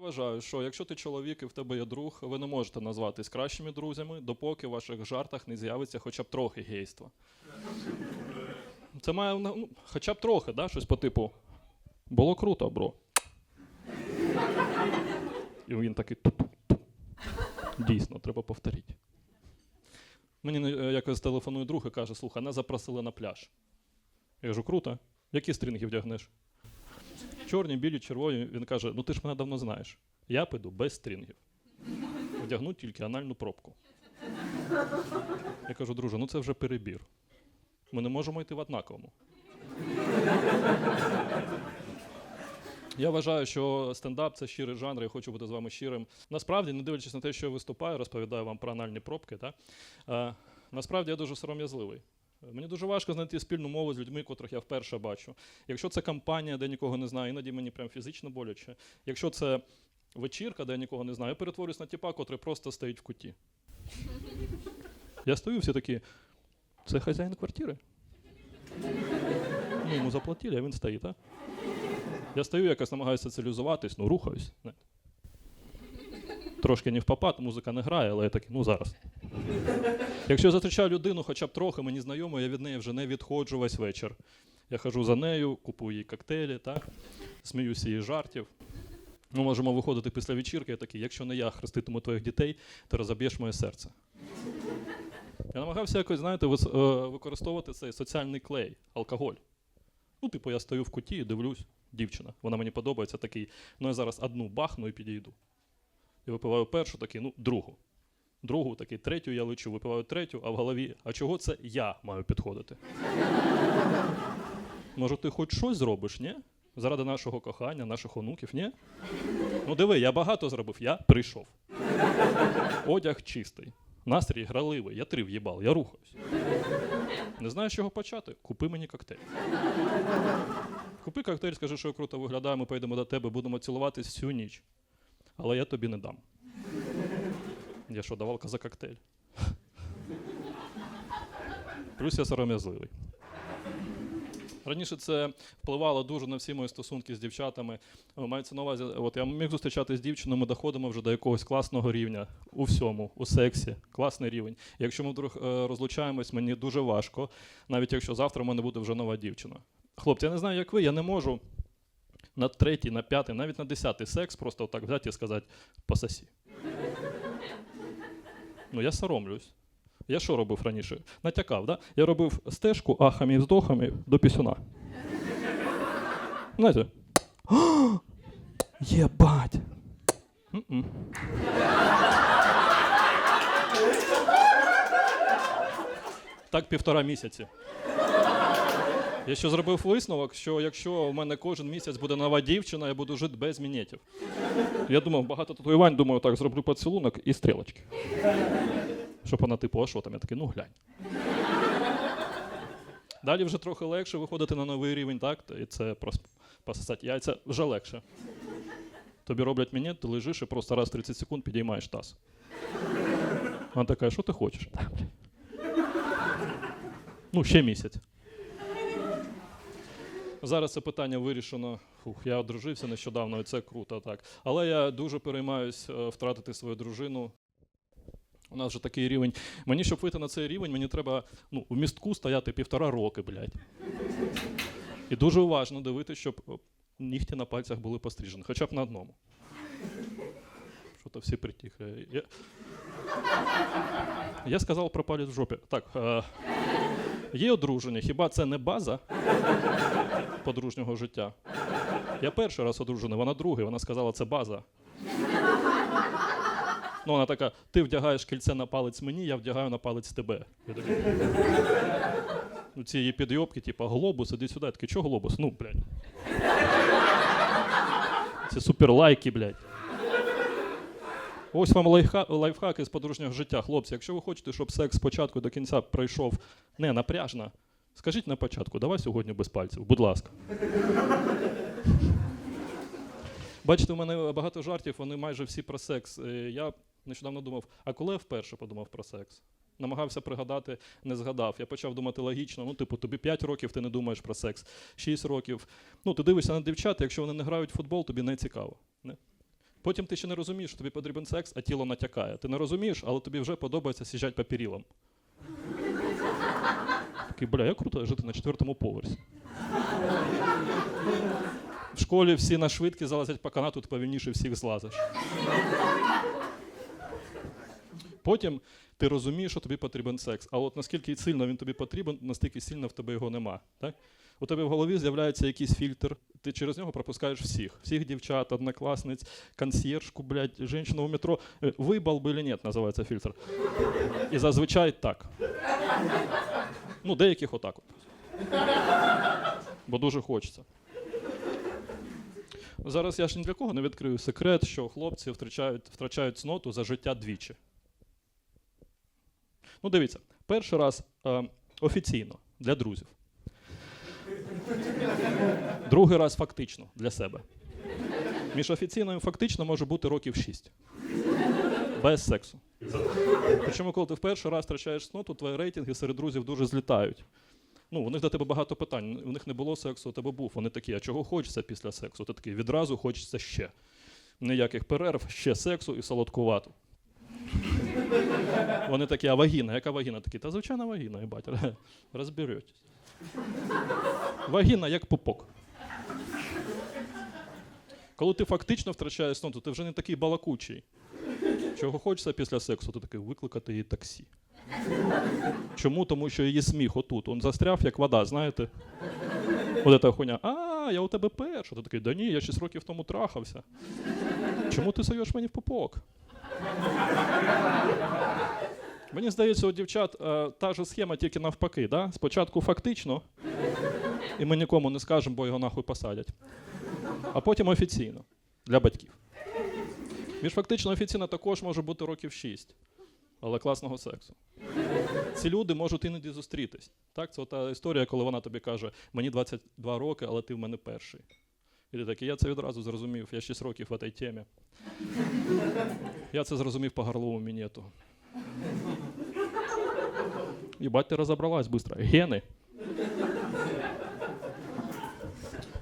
вважаю, що якщо ти чоловік і в тебе є друг, ви не можете назватись кращими друзями, допоки в ваших жартах не з'явиться хоча б трохи гейства. Це має ну, хоча б трохи, да? щось по типу. Було круто, бро. І він такий ту-ту-ту. Дійсно, треба повторити. Мені е, якось телефонує друг і каже: слухай, нас запросили на пляж. Я кажу, круто. Які стрінги вдягнеш? Чорні, білі, червоні. Він каже: ну ти ж мене давно знаєш. Я піду без стрінгів. Вдягну тільки анальну пробку. Я кажу, друже, ну це вже перебір. Ми не можемо йти в однаковому. Я вважаю, що стендап це щирий жанр, я хочу бути з вами щирим. Насправді, не дивлячись на те, що я виступаю, розповідаю вам про анальні пробки. Та? Е, насправді я дуже сором'язливий. Мені дуже важко знайти спільну мову з людьми, котрих я вперше бачу. Якщо це компанія, де нікого не знаю, іноді мені прям фізично боляче. Якщо це вечірка, де я нікого не знаю, я перетворююсь на тіпа, котрий просто стоїть в куті. Я стою, всі такі, це хазяїн квартири. Ну, йому заплатили, а він стоїть, а? Я стою, якось намагаюся соціалізуватись, ну рухаюсь. Не. Трошки не в попад, музика не грає, але я такий, ну зараз. Якщо я зустрічаю людину хоча б трохи мені знайому, я від неї вже не відходжу весь вечір. Я хожу за нею, купую їй коктейлі, так? сміюся її жартів. Ми можемо виходити після вечірки, я такий, якщо не я хреститиму твоїх дітей, ти розоб'єш моє серце. Я намагався якось, знаєте, е, використовувати цей соціальний клей, алкоголь. Ну, типу, я стою в куті і дивлюсь, дівчина. Вона мені подобається такий. Ну, я зараз одну бахну і підійду. І випиваю першу, такий, ну, другу. Другу, такий, третю я лечу, випиваю третю, а в голові, а чого це я маю підходити? Може, ти хоч щось зробиш, ні? Заради нашого кохання, наших онуків, ні? Ну диви, я багато зробив, я прийшов. Одяг чистий, настрій граливий, я три в'їбал, я рухаюсь. Не знаю, з чого почати. Купи мені коктейль. Купи коктейль, скажи, що я круто виглядаю, ми поїдемо до тебе, будемо цілуватись всю ніч. Але я тобі не дам. Я що, давалка за коктейль? Плюс я сором'язливий. Раніше це впливало дуже на всі мої стосунки з дівчатами. Мається на увазі, от я міг зустрічатися з дівчиною, ми доходимо вже до якогось класного рівня у всьому, у сексі, класний рівень. Якщо ми вдруг е, розлучаємось, мені дуже важко, навіть якщо завтра в мене буде вже нова дівчина. Хлопці, я не знаю, як ви, я не можу на третій, на п'ятий, навіть на десятий секс просто отак взяти і сказати пососі. Ну, я соромлюсь. Я що робив раніше? Натякав, да? Я робив стежку ахами і вздохами до пісюна. Знаєте? Єбать! Так півтора місяці. Я ще зробив висновок, що якщо в мене кожен місяць буде нова дівчина, я буду жити без мінетів. Я думав, багато татуювань, думаю, так, зроблю поцілунок і стрілочки. Щоб вона типу, а що там? Я такий, ну глянь. Далі вже трохи легше виходити на новий рівень, так? І це просто пососати яйця вже легше. Тобі роблять мінет, ти лежиш і просто раз в 30 секунд підіймаєш таз. Вона така, що ти хочеш? Ну, ще місяць. Зараз це питання вирішено. Фух, я одружився нещодавно, і це круто, так. Але я дуже переймаюсь е, втратити свою дружину. У нас вже такий рівень. Мені, щоб вийти на цей рівень, мені треба ну, в містку стояти півтора роки, блядь. І дуже уважно дивитися, щоб е, нігті на пальцях були постріжені, хоча б на одному. Що то всі притихли. Я, я сказав про палець в жопі. Так, е, є одруження, хіба це не база подружнього життя? Я перший раз одружений, вона другий, вона сказала, це база. Ну, вона така, ти вдягаєш кільце на палець мені, я вдягаю на палець тебе. Я такий, ну, ці її підйобки, типу, глобус, іди сюди. Такий, чого глобус? Ну, блядь. Це суперлайки, блядь. Ось вам лайфха, лайфхаки з подружнього життя, хлопці. Якщо ви хочете, щоб секс спочатку до кінця пройшов не напряжно, скажіть на початку, давай сьогодні без пальців, будь ласка. Бачите, у мене багато жартів, вони майже всі про секс. Е, Я нещодавно думав, а коли я вперше подумав про секс? Намагався пригадати, не згадав. Я почав думати логічно. Ну, типу, тобі 5 років, ти не думаєш про секс, 6 років. Ну, ти дивишся на дівчат, якщо вони не грають в футбол, тобі не цікаво. Не? Потім ти ще не розумієш, що тобі потрібен секс, а тіло натякає. Ти не розумієш, але тобі вже подобається сіжать по перілам. Такий, бля, як круто жити на четвертому поверсі. В школі всі на швидкі залазять по канату, ти повільніше всіх злазиш. Потім ти розумієш, що тобі потрібен секс. А от наскільки сильно він тобі потрібен, настільки сильно в тебе його нема. Так? У тебе в голові з'являється якийсь фільтр, ти через нього пропускаєш всіх. Всіх дівчат, однокласниць, консьєржку, блядь, жінку в метро. Е, Вибал би нет, називається фільтр. І зазвичай так. Ну, деяких отак от. Бо дуже хочеться. Зараз я ж ні для кого не відкрию секрет, що хлопці втрачають, втрачають цноту за життя двічі. Ну, дивіться, перший раз е, офіційно для друзів. Другий раз фактично для себе. Між офіційно і фактично може бути років 6. Без сексу. Причому, коли ти в перший раз втрачаєш сноту, твої рейтинги серед друзів дуже злітають. Ну, у них до тебе багато питань. У них не було сексу, у тебе був. Вони такі, а чого хочеться після сексу? Ти такий, відразу хочеться ще. Ніяких перерв, ще сексу і солодкувату. Вони такі, а вагіна, яка вагіна? Такі, та звичайна вагіна, їбать, розберетесь. Вагіна як пупок. Коли ти фактично втрачаєш сон, то ти вже не такий балакучий. Чого хочеться після сексу, ти такий викликати її таксі. Чому? Тому що її сміх отут. Он застряв, як вода, знаєте? От ця хуйня. А, я у тебе перша. Ти такий, да ні, я 6 років тому трахався. Чому ти суєш мені в пупок? Мені здається, у дівчат е, та ж схема, тільки навпаки. Да? Спочатку фактично, і ми нікому не скажемо, бо його нахуй посадять. А потім офіційно для батьків. Між фактично і офіційно також може бути років 6, але класного сексу. Ці люди можуть іноді зустрітись. Так, це та історія, коли вона тобі каже: мені 22 роки, але ти в мене перший. І ти такий, я це відразу зрозумів, я 6 років в цій темі. Я це зрозумів по горловому мінету. Єбать, ти розібралась швидко. Гени.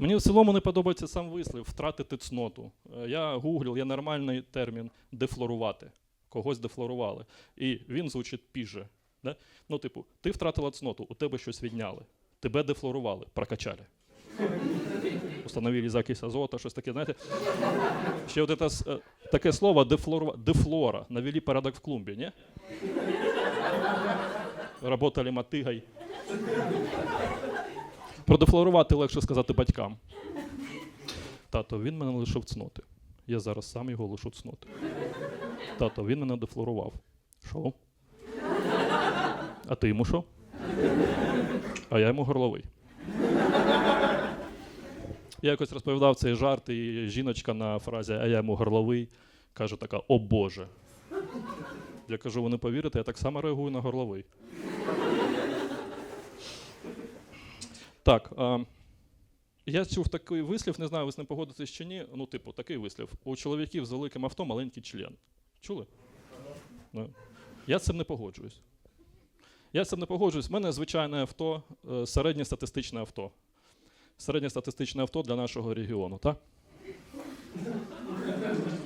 Мені в цілому не подобається сам вислів втратити цноту. Е, Я гуглив, є нормальний термін дефлорувати. Когось дефлорували. І він звучить піже. Да? Ну, типу, ти втратила цноту, у тебе щось відняли. Тебе дефлорували, прокачали. Установили закись азота, щось таке, знаєте. Ще от це, е, таке слово дефлорува... дефлора. Навели порядок в клумбі, ні? Работали мотигой. Продефлорувати легше сказати батькам. Тато, він мене лишив цноти. Я зараз сам його лишу цноти. Тато, він мене дефлорував. Що? А ти йому що? А я йому горловий. Я якось розповідав цей жарт, і жіночка на фразі А я йому горловий каже така: О Боже. Я кажу, ви не повірите, я так само реагую на горловий. Так. Я чув такий вислів, не знаю, ви з ним погодитесь чи ні. Ну, типу, такий вислів. У чоловіків з великим авто маленький член. Чули? Ну. Я з цим не погоджуюсь. Я з цим не погоджуюсь. У мене звичайне авто, е, середньостатистичне авто. Середньостатистичне авто для нашого регіону, так?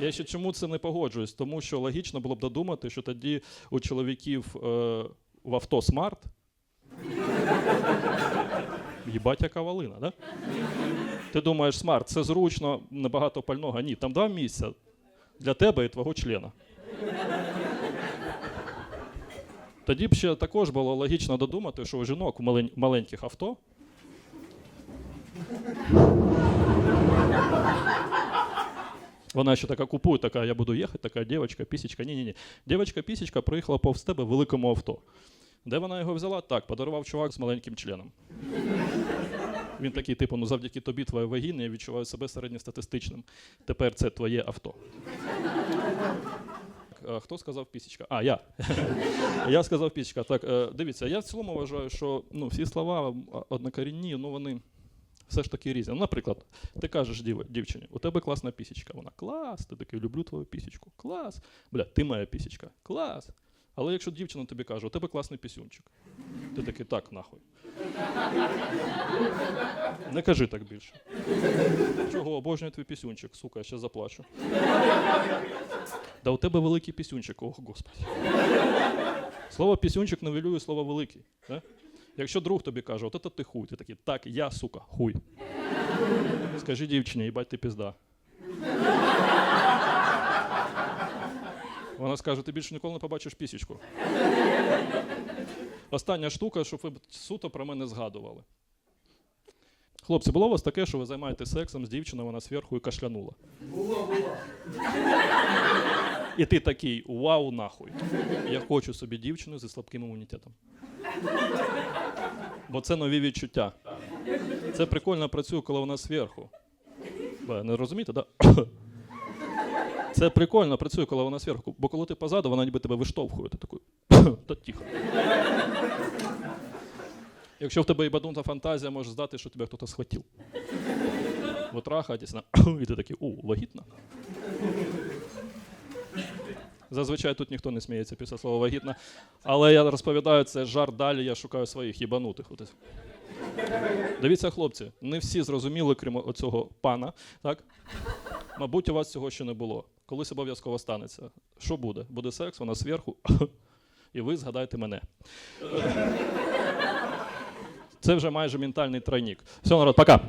Я ще чому це не погоджуюсь? Тому що логічно було б додумати, що тоді у чоловіків е, в авто смарт. Їбать, яка валина, да? Ти думаєш, смарт, це зручно, небагато пального. Ні, там два місця для тебе і твого члена. Тоді б ще також було логічно додумати, що у жінок малень- маленьких авто. Вона ще така купує, така, я буду їхати, така дівчинка, пісічка. Ні-ні-ні. Дівчинка пісічка приїхала повз тебе в великому авто. Де вона його взяла? Так, подарував чувак з маленьким членом. Він такий, типу, ну завдяки тобі, твоє вагіння, я відчуваю себе середньостатистичним. Тепер це твоє авто. Хто сказав пісічка? А, я. я сказав пісічка. Так, е, дивіться, я в цілому вважаю, що ну, всі слова однокорінні, ну вони все ж таки різні. Ну, наприклад, ти кажеш дів, дівчині, у тебе класна пісічка. Вона клас, ти такий, люблю твою пісічку. Клас. Бля, ти моя пісічка. Клас. Але якщо дівчина тобі каже, у тебе класний пісюнчик, ти такий так нахуй. Не кажи так більше. Чого обожнюю твій пісюнчик, сука, я ще заплачу. Да у тебе великий пісюнчик, ох, господи. Слово пісюнчик новелює слово великий. Да? Якщо друг тобі каже, от це ти хуй, ти такий, так, я, сука, хуй. Скажи дівчині, їбать ти пізда. Вона скаже, ти більше ніколи не побачиш пісічку. Остання штука, щоб ви суто про мене згадували. Хлопці, було у вас таке, що ви займаєтесь сексом з дівчиною, вона зверху і кашлянула. Було, було. І ти такий, вау, нахуй. Я хочу собі дівчину зі слабким імунітетом. Бо це нові відчуття. Це прикольно працює, коли вона зверху. Ви не розумієте, так? Да? Це прикольно працює, коли вона зверху. Бо коли ти позаду, вона ніби тебе виштовхує. Ти такий, та тихо. Якщо в тебе ібанута фантазія, може здати, що тебе хтось схватив. Ви трахаєтесь, вона, і ти такий, у, вагітна. Зазвичай тут ніхто не сміється після слова вагітна. Але я розповідаю це жарт далі, я шукаю своїх їбанутих. Дивіться, хлопці, не всі зрозуміли, крім оцього пана. Так? Мабуть, у вас цього ще не було. Колись обов'язково станеться. Що буде? Буде секс, вона зверху, і ви згадайте мене. Це вже майже ментальний тройник. Все, народ, пока.